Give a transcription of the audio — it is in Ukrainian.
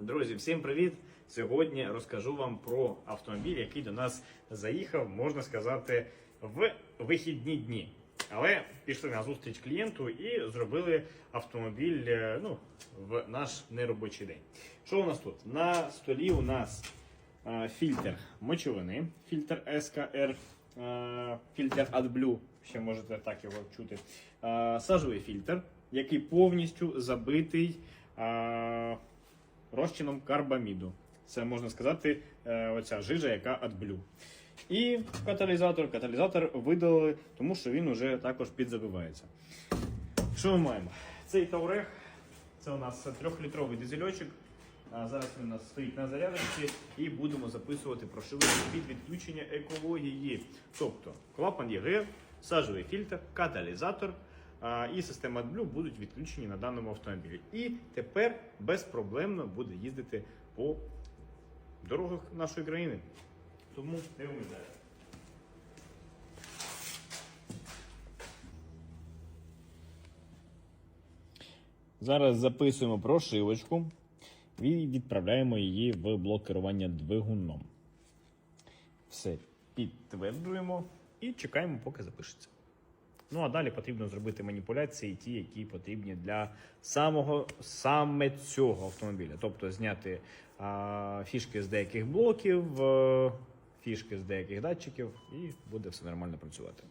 Друзі, всім привіт! Сьогодні розкажу вам про автомобіль, який до нас заїхав, можна сказати, в вихідні дні. Але пішли на зустріч клієнту і зробили автомобіль е, ну, в наш неробочий день. Що у нас тут? На столі у нас е, фільтр мочовини, фільтр SKR, е, фільтр AdBlue, ще можете так його чути. Е, сажовий фільтр, який повністю забитий. е, розчином карбаміду. Це можна сказати, е, оця жижа, яка адблю. І каталізатор. Каталізатор видалили, тому що він уже також підзабивається. Що ми маємо? Цей Таурех, це у нас трьохлітровий дизельочок. А зараз він у нас стоїть на зарядочці і будемо записувати прошивку під відключення екології. Тобто клапан ЄГР, сажовий фільтр, каталізатор і система AdBlue будуть відключені на даному автомобілі. І тепер безпроблемно буде їздити по дорогах нашої країни. Тому дивимося далі. Зараз записуємо прошивочку і відправляємо її в блок керування двигуном. Все підтверджуємо і чекаємо, поки запишеться. Ну а далі потрібно зробити маніпуляції, ті, які потрібні для самого саме цього автомобіля. Тобто зняти а, фішки з деяких блоків, а, фішки з деяких датчиків, і буде все нормально працювати.